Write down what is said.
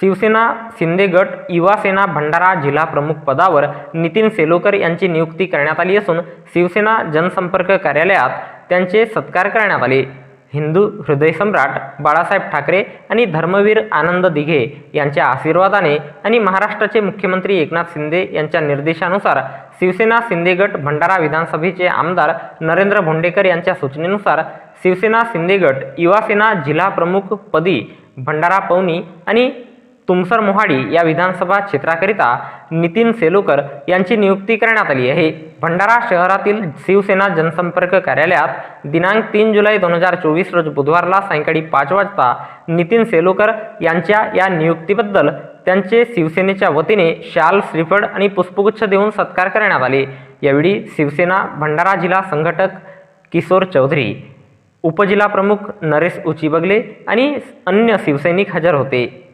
शिवसेना शिंदे गट युवासेना भंडारा जिल्हा प्रमुख पदावर नितीन सेलोकर यांची नियुक्ती करण्यात आली असून शिवसेना जनसंपर्क कार्यालयात त्यांचे सत्कार करण्यात आले. हिंदू हृदयसम्राट बाळासाहेब ठाकरे आणि धर्मवीर आनंद दिघे यांच्या आशीर्वादाने आणि महाराष्ट्राचे मुख्यमंत्री एकनाथ शिंदे यांच्या निर्देशानुसार शिवसेना शिंदे गट भंडारा विधानसभेचे आमदार नरेंद्र भोंडेकर यांच्या सूचनेनुसार शिवसेना शिंदे गट युवा जिल्हा प्रमुख पदी भंडारा पवनी आणि तुमसर मोहाडी या विधानसभा क्षेत्राकरिता नितीन सेलोकर यांची नियुक्ती करण्यात आली आहे. भंडारा शहरातील शिवसेना जनसंपर्क कार्यालयात दिनांक तीन जुलै दोन हजार चोवीस रोज बुधवारला सायंकाळी पाच वाजता नितीन सेलोकर यांच्या या नियुक्तीबद्दल त्यांचे शिवसेनेच्या वतीने शाल श्रीफळ आणि पुष्पगुच्छ देऊन सत्कार करण्यात आले. यावेळी शिवसेना भंडारा जिल्हा संघटक किशोर चौधरी उपजिल्हा प्रमुख नरेश उचिबगले आणि अन्य शिवसैनिक हजर होते.